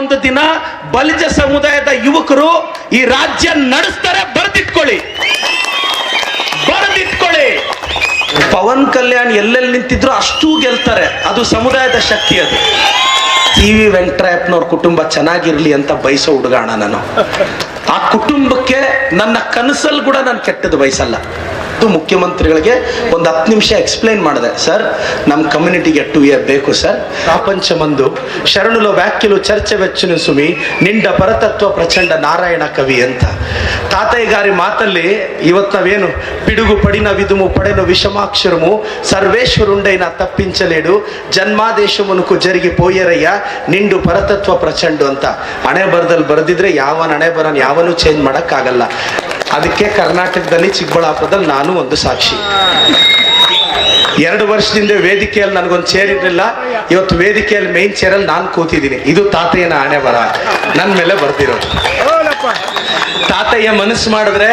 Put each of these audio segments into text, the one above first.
ಒಂದು ದಿನ ಬಲಿಜ ಸಮುದಾಯದ ಯುವಕರು ಈ ರಾಜ್ಯ ನಡೆಸ್ತಾರೆ, ಬರೆದಿಟ್ಕೊಳ್ಳಿ. ಬರೆದಿಟ್ಕೊಳ್ಳಿ. ಪವನ್ ಕಲ್ಯಾಣ್ ಎಲ್ಲೆಲ್ಲಿ ನಿಂತಿದ್ರು ಅಷ್ಟೂ ಗೆಲ್ತಾರೆ. ಅದು ಸಮುದಾಯದ ಶಕ್ತಿ ಅದು. ಸಿ ವಿ ವೆಂಕಟರಾಯಪ್ಪನವ್ರ ಕುಟುಂಬ ಚೆನ್ನಾಗಿರ್ಲಿ ಅಂತ ಬಯಸೋ ಹುಡುಗಾಣ ನಾನು. ಆ ಕುಟುಂಬಕ್ಕೆ ನನ್ನ ಕನಸಲ್ಲಿ ಕೂಡ ನಾನು ಕೆಟ್ಟದ್ದು ಬಯಸಲ್ಲ. ಇದು ಮುಖ್ಯಮಂತ್ರಿಗಳಿಗೆ ಒಂದು ಹತ್ತು ನಿಮಿಷ ಎಕ್ಸ್ಪ್ಲೈನ್ ಮಾಡಿದೆ. ಸರ್ ನಮ್ಮ ಕಮ್ಯುನಿಟಿಗೆ ಟು ಇಯರ್ ಬೇಕು ಸರ್ ಪ್ರಪಂಚಮಂದು ಶರಣುಲು ವ್ಯಾಖ್ಯಲು ಚರ್ಚೆ ವೆಚ್ಚನು ಸುಮಿ, ನಿಂಡ ಪರತತ್ವ ಪ್ರಚಂಡ ನಾರಾಯಣ ಕವಿ ಅಂತ. ತಾತಯ್ಯಗಾರಿ ಮಾತಲ್ಲಿ ಇವತ್ತು ನಾವೇನು, ಪಿಡುಗು ಪಡಿನ ವಿದುಮು ಪಡೆನು ವಿಷಮಾಕ್ಷರಮು, ಸರ್ವೇಶ್ವರುಂಡೈನ ತಪ್ಪಿಂಚಲೇಡು, ಜನ್ಮಾದೇಶಮುನುಕು ಜರುಗಿ ಪೋಯರಯ್ಯ ನಿಂಡು ಪರತತ್ವ ಪ್ರಚಂಡು ಅಂತ. ಹಣೆ ಬರದಲ್ಲಿ ಬರೆದಿದ್ರೆ ಯಾವ ಹಣೆ ಬರನ್, ಯಾವನು ಚೇಂಜ್ ಮಾಡೋಕ್ಕಾಗಲ್ಲ. ಅದಕ್ಕೆ ಕರ್ನಾಟಕದಲ್ಲಿ ಚಿಕ್ಕಬಳ್ಳಾಪುರದಲ್ಲಿ ನಾನು ಒಂದು ಸಾಕ್ಷಿ. ಎರಡು ವರ್ಷದಿಂದ ವೇದಿಕೆಯಲ್ಲಿ ನನಗೊಂದು ಚೇರ್ ಇರಲಿಲ್ಲ. ಇವತ್ತು ವೇದಿಕೆಯಲ್ಲಿ ಮೇನ್ ಚೇರಲ್ಲಿ ನಾನು ಕೂತಿದ್ದೀನಿ. ಇದು ತಾತಯ್ಯನ ಆಣೆ ಬರ ನನ್ನ ಮೇಲೆ ಬರ್ತಿರೋದು ತಾತಯ್ಯ ಮನಸ್ಸು ಮಾಡಿದ್ರೆ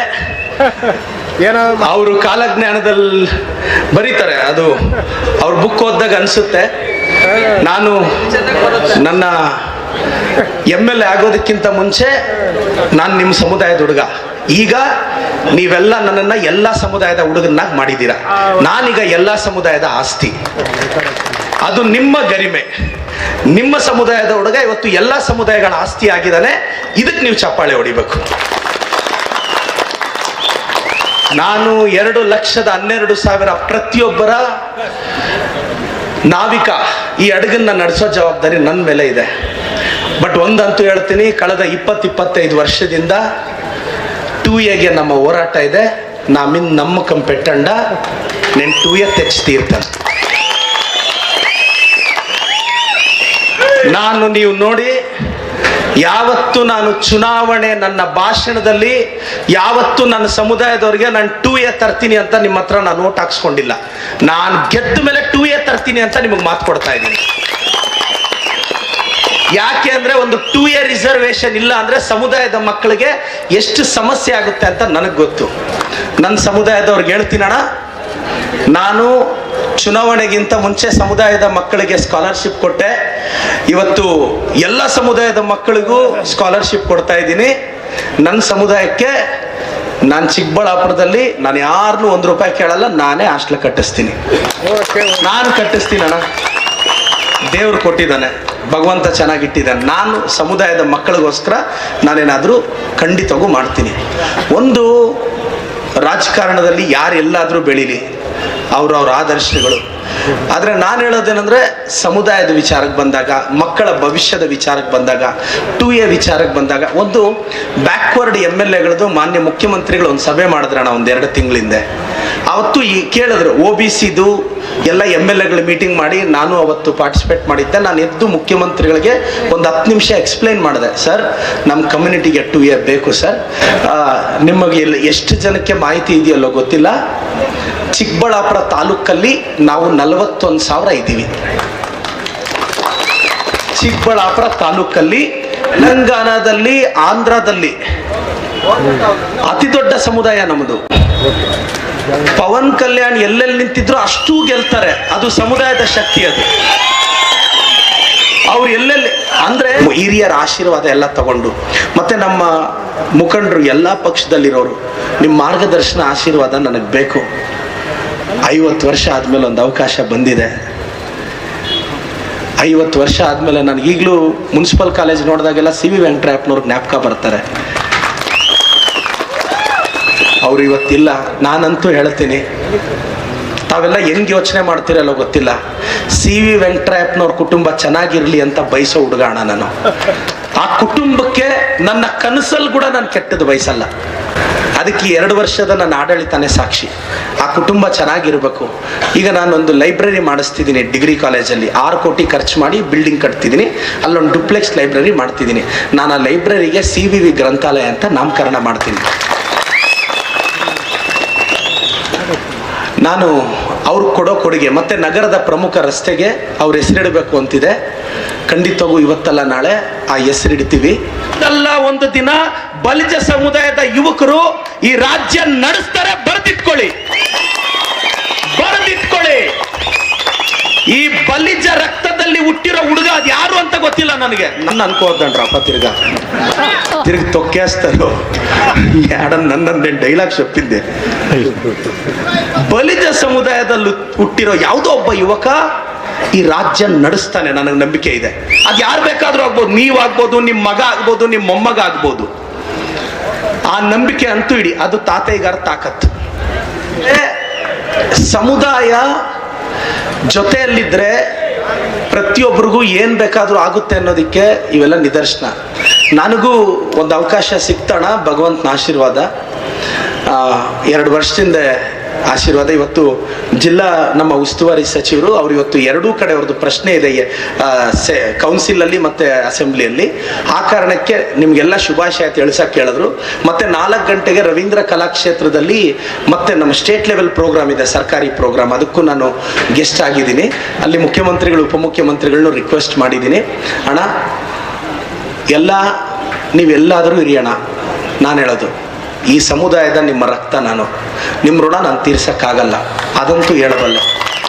ಏನೋ ಅವರು ಕಾಲಜ್ಞಾನದಲ್ಲಿ ಬರೀತಾರೆ. ಅದು ಅವ್ರ ಬುಕ್ ಓದಿದಾಗ ಅನಿಸುತ್ತೆ. ನಾನು ನನ್ನ ಎಂ ಎಲ್ ಎ ಆಗೋದಕ್ಕಿಂತ ಮುಂಚೆ ನಾನು ನಿಮ್ಮ ಸಮುದಾಯದ ಹುಡುಗ. ಈಗ ನೀವೆಲ್ಲ ನನ್ನನ್ನ ಎಲ್ಲ ಸಮುದಾಯದ ಹುಡುಗನ್ನಾಗಿ ಮಾಡಿದ್ದೀರಾ? ನಾನೀಗ ಎಲ್ಲ ಸಮುದಾಯದ ಆಸ್ತಿ. ಅದು ನಿಮ್ಮ ಗರಿಮೆ. ನಿಮ್ಮ ಸಮುದಾಯದ ಹುಡುಗ ಇವತ್ತು ಎಲ್ಲ ಸಮುದಾಯಗಳ ಆಸ್ತಿ ಆಗಿದ್ದಾನೆ. ಇದಕ್ಕೆ ನೀವು ಚಪ್ಪಾಳೆ ಹೊಡಿಬೇಕು. ನಾನು ಎರಡು ಲಕ್ಷದ ಹನ್ನೆರಡು ಸಾವಿರ ಪ್ರತಿಯೊಬ್ಬರ ನಾವಿಕ ಈ ಅಡುಗನ್ನ ನಡೆಸೋ ಜವಾಬ್ದಾರಿ ನನ್ನ ಮೇಲೆ ಇದೆ. ಬಟ್ ಒಂದಂತೂ ಹೇಳ್ತೀನಿ ಕಳೆದ ಇಪ್ಪತ್ತು ಇಪ್ಪತ್ತೈದು ವರ್ಷದಿಂದ ಟೂ ಎಗೆ ನಮ್ಮ ಹೋರಾಟ ಇದೆ. ನಾಮಿನ್ ನಮ್ಮ ಕಂಪೆಟ್ಟಂಡ ನೆನ್ ಟೂ ಎ ತೆಚ್ಚಿ ತೀರ್ತಾನೆ. ನಾನು ನೀವು ನೋಡಿ, ಯಾವತ್ತು ನಾನು ಚುನಾವಣೆ ನನ್ನ ಭಾಷಣದಲ್ಲಿ, ಯಾವತ್ತು ನನ್ನ ಸಮುದಾಯದವರಿಗೆ ನಾನು ಟೂ ಎ ತರ್ತೀನಿ ಅಂತ ನಿಮ್ಮ ಹತ್ರ ನಾನು ಓಟ್ ಹಾಕ್ಸ್ಕೊಂಡಿಲ್ಲ. ನಾನು ಗೆದ್ದ ಮೇಲೆ ಟೂ ಎ ತರ್ತೀನಿ ಅಂತ ನಿಮಗೆ ಮಾತು ಕೊಡ್ತಾ ಇದ್ದೀನಿ. ಯಾಕೆ ಅಂದ್ರೆ ಒಂದು ಟೂ ಇಯರ್ ರಿಸರ್ವೇಶನ್ ಇಲ್ಲ ಅಂದ್ರೆ ಸಮುದಾಯದ ಮಕ್ಕಳಿಗೆ ಎಷ್ಟು ಸಮಸ್ಯೆ ಆಗುತ್ತೆ ಅಂತ ನನಗೆ ಗೊತ್ತು. ನನ್ನ ಸಮುದಾಯದವ್ರಿಗೆ ಹೇಳ್ತೀನಣ ನಾನು ಚುನಾವಣೆಗಿಂತ ಮುಂಚೆ ಸಮುದಾಯದ ಮಕ್ಕಳಿಗೆ ಸ್ಕಾಲರ್ಶಿಪ್ ಕೊಟ್ಟೆ. ಇವತ್ತು ಎಲ್ಲ ಸಮುದಾಯದ ಮಕ್ಕಳಿಗೂ ಸ್ಕಾಲರ್ಶಿಪ್ ಕೊಡ್ತಾ ಇದ್ದೀನಿ. ನನ್ನ ಸಮುದಾಯಕ್ಕೆ ನಾನು ಚಿಕ್ಕಬಳ್ಳಾಪುರದಲ್ಲಿ ನಾನು ಯಾರನ್ನೂ ಒಂದು ರೂಪಾಯಿ ಕೇಳಲ್ಲ ನಾನೇ ಹಾಸ್ಟ್ಲ್ ಕಟ್ಟಿಸ್ತೀನಿ. ನಾನು ಕಟ್ಟಿಸ್ತೀನಿ ಅಣ್ಣ. ದೇವ್ರು ಕೊಟ್ಟಿದ್ದಾನೆ. ಭಗವಂತ ಚೆನ್ನಾಗಿಟ್ಟಿದ್ದಾನೆ. ನಾನು ಸಮುದಾಯದ ಮಕ್ಕಳಿಗೋಸ್ಕರ ನಾನೇನಾದರೂ ಖಂಡಿತವಾಗೂ ಮಾಡ್ತೀನಿ. ಒಂದು ರಾಜಕಾರಣದಲ್ಲಿ ಯಾರೆಲ್ಲಾದರೂ ಬೆಳೀಲಿ. ಅವರವ್ರ ಆದರ್ಶಗಳು. ಆದರೆ ನಾನು ಹೇಳೋದೇನೆಂದರೆ ಸಮುದಾಯದ ವಿಚಾರಕ್ಕೆ ಬಂದಾಗ, ಮಕ್ಕಳ ಭವಿಷ್ಯದ ವಿಚಾರಕ್ಕೆ ಬಂದಾಗ ಟು ಎ ವಿಚಾರಕ್ಕೆ ಬಂದಾಗ, ಒಂದು ಬ್ಯಾಕ್ವರ್ಡ್ ಎಂ ಎಲ್ ಎಗಳದು ಮಾನ್ಯ ಮುಖ್ಯಮಂತ್ರಿಗಳು ಒಂದು ಸಭೆ ಮಾಡಿದ್ರಣ ಒಂದು ಎರಡು ತಿಂಗಳಿಂದೆ. ಅವತ್ತು ಈ ಕೇಳಿದ್ರು ಒ ಬಿ ಸಿದು ಎಲ್ಲ ಎಂ ಎಲ್ ಎಗಳು ಮೀಟಿಂಗ್ ಮಾಡಿ ನಾನು ಅವತ್ತು ಪಾರ್ಟಿಸಿಪೇಟ್ ಮಾಡಿದ್ದೆ. ನಾನು ಎದ್ದು ಮುಖ್ಯಮಂತ್ರಿಗಳಿಗೆ ಒಂದು ಹತ್ತು ನಿಮಿಷ ಎಕ್ಸ್ಪ್ಲೈನ್ ಮಾಡಿದೆ. ಸರ್ ನಮ್ಮ ಕಮ್ಯುನಿಟಿಗೆ ಟು ಎ ಬೇಕು, ಸರ್. ನಿಮಗೆ ಎಲ್ಲ ಎಷ್ಟು ಜನಕ್ಕೆ ಮಾಹಿತಿ ಇದೆಯಲ್ಲೋ ಗೊತ್ತಿಲ್ಲ. ಚಿಕ್ಕಬಳ್ಳಾಪುರ ತಾಲೂಕಲ್ಲಿ ನಾವು ನಲವತ್ತೊಂದು ಸಾವಿರ ಇದ್ದೀವಿ. ಚಿಕ್ಕಬಳ್ಳಾಪುರ ತಾಲೂಕಲ್ಲಿ ತೆಲಂಗಾಣದಲ್ಲಿ, ಆಂಧ್ರದಲ್ಲಿ ಅತಿ ದೊಡ್ಡ ಸಮುದಾಯ ನಮ್ಮದು ಪವನ್ ಕಲ್ಯಾಣ್ ಎಲ್ಲೆಲ್ಲಿ ನಿಂತಿದ್ರು ಅಷ್ಟೂ ಗೆಲ್ತಾರೆ. ಅದು ಸಮುದಾಯದ ಶಕ್ತಿ ಅದು. ಅವ್ರು ಎಲ್ಲೆಲ್ಲಿ ಅಂದ್ರೆ ಹಿರಿಯರ ಆಶೀರ್ವಾದ ಎಲ್ಲ ತಗೊಂಡು, ಮತ್ತೆ ನಮ್ಮ ಮುಖಂಡರು ಎಲ್ಲ ಪಕ್ಷದಲ್ಲಿರೋರು ನಿಮ್ಮ ಮಾರ್ಗದರ್ಶನ ಆಶೀರ್ವಾದ ನನಗೆ ಬೇಕು. ಐವತ್ತು ವರ್ಷ ಆದಮೇಲೆ ಒಂದು ಅವಕಾಶ ಬಂದಿದೆ. ಐವತ್ತು ವರ್ಷ ಆದಮೇಲೆ ನಾನು ಈಗಲೂ ಮುನ್ಸಿಪಲ್ ಕಾಲೇಜ್ ನೋಡಿದಾಗೆಲ್ಲ ಸಿ ವಿ ವೆಂಕಟರಾಯಪ್ಪನವ್ರ ಜ್ಞಾಪಕ ಬರ್ತಾರೆ. ಅವರು ಇವತ್ತಿಲ್ಲ, ನಾನಂತೂ ಹೇಳ್ತೀನಿ. ತಾವೆಲ್ಲ ಹೆಂಗ್ ಯೋಚನೆ ಮಾಡ್ತೀರಲ್ಲೋ ಗೊತ್ತಿಲ್ಲ. ಸಿ ವಿ ವೆಂಕಟರಾಯಪ್ಪನವ್ರ ಕುಟುಂಬ ಚೆನ್ನಾಗಿರಲಿ ಅಂತ ಬಯಸೋ ಹುಡುಗಾಣ ನಾನು. ಆ ಕುಟುಂಬಕ್ಕೆ ನನ್ನ ಕನಸಲ್ಲಿ ಕೂಡ ನಾನು ಕೆಟ್ಟದ್ದು ಬಯಸಲ್ಲ. ಅದಕ್ಕೆ ಎರಡು ವರ್ಷದ ನನ್ನ ಆಡಳಿತನೇ ಸಾಕ್ಷಿ. ಆ ಕುಟುಂಬ ಚೆನ್ನಾಗಿರಬೇಕು. ಈಗ ನಾನೊಂದು ಲೈಬ್ರರಿ ಮಾಡಿಸ್ತಿದ್ದೀನಿ ಡಿಗ್ರಿ ಕಾಲೇಜಲ್ಲಿ. ಆರು ಕೋಟಿ ಖರ್ಚು ಮಾಡಿ ಬಿಲ್ಡಿಂಗ್ ಕಟ್ತಿದ್ದೀನಿ. ಅಲ್ಲೊಂದು ಡುಪ್ಲೆಕ್ಸ್ ಲೈಬ್ರರಿ ಮಾಡ್ತಿದ್ದೀನಿ. ನಾನು ಆ ಲೈಬ್ರರಿಗೆ ಸಿ ವಿ ವಿ ಗ್ರಂಥಾಲಯ ಅಂತ ನಾಮಕರಣ ಮಾಡ್ತೀನಿ. ನಾನು ಅವ್ರು ಕೊಡೋ ಕೊಡುಗೆ, ಮತ್ತು ನಗರದ ಪ್ರಮುಖ ರಸ್ತೆಗೆ ಅವ್ರ ಹೆಸರಿಡಬೇಕು ಅಂತಿದೆ. ಖಂಡಿತವಾಗೂ ಇವತ್ತಲ್ಲ ನಾಳೆ ಆ ಹೆಸರಿಡ್ತೀವಿ. ಎಲ್ಲ ಒಂದು ದಿನ ಬಲಿಜ ಸಮುದಾಯದ ಯುವಕರು ಈ ರಾಜ್ಯ ನಡೆಸ್ತಾರೆ, ಬರೆದಿಟ್ಕೊಳ್ಳಿ. ಬರೆದಿಟ್ಕೊಳ್ಳಿ. ಈ ಬಲಿಜ ರಕ್ತದಲ್ಲಿ ಹುಟ್ಟಿರೋ ಹುಡುಗ ಅದು ಯಾರು ಅಂತ ಗೊತ್ತಿಲ್ಲ ನನಗೆ. ನನ್ನ ಅನ್ಕೋದಣ್ರಪ್ಪ ತಿರ್ಗ. ತಿರ್ಗ ತೊಕ್ಕೇಸ್ತಾರು ಯಾಡ ನನ್ನೇ ಡೈಲಾಗ್ ಶಪ್ಪಿದ್ದೆ ಬಲಿಜ ಸಮುದಾಯದಲ್ಲಿ ಹುಟ್ಟಿರೋ ಯಾವುದೋ ಒಬ್ಬ ಯುವಕ ಈ ರಾಜ್ಯ ನಡೆಸ್ತಾನೆ, ನನಗೆ ನಂಬಿಕೆ ಇದೆ. ಅದು ಯಾರು ಬೇಕಾದ್ರೂ ಆಗ್ಬೋದು ನೀವಾಗ್ಬೋದು ನಿಮ್ಮ ಮಗ ಆಗ್ಬೋದು ನಿಮ್ಮ ಮೊಮ್ಮಗ ಆಗ್ಬೋದು. ಆ ನಂಬಿಕೆ ಅಂತೂ ಇಡಿ, ಅದು ತಾತೈಗಾರ ತಾಕತ್ತು ಸಮುದಾಯ ಜೊತೆಯಲ್ಲಿದ್ದರೆ ಪ್ರತಿಯೊಬ್ಬರಿಗೂ ಏನು ಬೇಕಾದರೂ ಆಗುತ್ತೆ ಅನ್ನೋದಕ್ಕೆ ಇವೆಲ್ಲ ನಿದರ್ಶನ. ನನಗೂ ಒಂದು ಅವಕಾಶ ಸಿಕ್ತಣ ಭಗವಂತನ ಆಶೀರ್ವಾದ. ಎರಡು ವರ್ಷದಿಂದ ಆಶೀರ್ವಾದ. ಇವತ್ತು ಜಿಲ್ಲಾ ನಮ್ಮ ಉಸ್ತುವಾರಿ ಸಚಿವರು ಅವರು ಇವತ್ತು ಎರಡೂ ಕಡೆ ಅವ್ರದ್ದು ಪ್ರಶ್ನೆ ಇದೆ ಅಲ್ಲಿ ಕೌನ್ಸಿಲಲ್ಲಿ ಮತ್ತು ಅಸೆಂಬ್ಲಿಯಲ್ಲಿ. ಆ ಕಾರಣಕ್ಕೆ ನಿಮಗೆಲ್ಲ ಶುಭಾಶಯ ತಿಳಿಸಕ್ಕೆ ಹೇಳಿದ್ರು ಮತ್ತೆ ನಾಲ್ಕು ಗಂಟೆಗೆ ರವೀಂದ್ರ ಕಲಾಕ್ಷೇತ್ರದಲ್ಲಿ ಮತ್ತೆ ನಮ್ಮ ಸ್ಟೇಟ್ ಲೆವೆಲ್ ಪ್ರೋಗ್ರಾಮ್ ಇದೆ, ಸರ್ಕಾರಿ ಪ್ರೋಗ್ರಾಮ್. ಅದಕ್ಕೂ ನಾನು ಗೆಸ್ಟ್ ಆಗಿದ್ದೀನಿ. ಅಲ್ಲಿ ಮುಖ್ಯಮಂತ್ರಿಗಳು, ಉಪಮುಖ್ಯಮಂತ್ರಿಗಳನ್ನು ರಿಕ್ವೆಸ್ಟ್ ಮಾಡಿದ್ದೀನಿ. ಅಣ್ಣ, ಎಲ್ಲ, ನೀವೆಲ್ಲಾದರೂ ಇರಿಯೋಣ ನಾನು ಹೇಳೋದು. ಈ ಸಮುದಾಯದ ನಿಮ್ಮ ರಕ್ತ ನಾನು. ನಿಮ್ಮ ಋಣ ನಾನು ತೀರ್ಸೋಕ್ಕಾಗಲ್ಲ. ಅದಂತೂ ಹೇಳಬಲ್ಲೆ.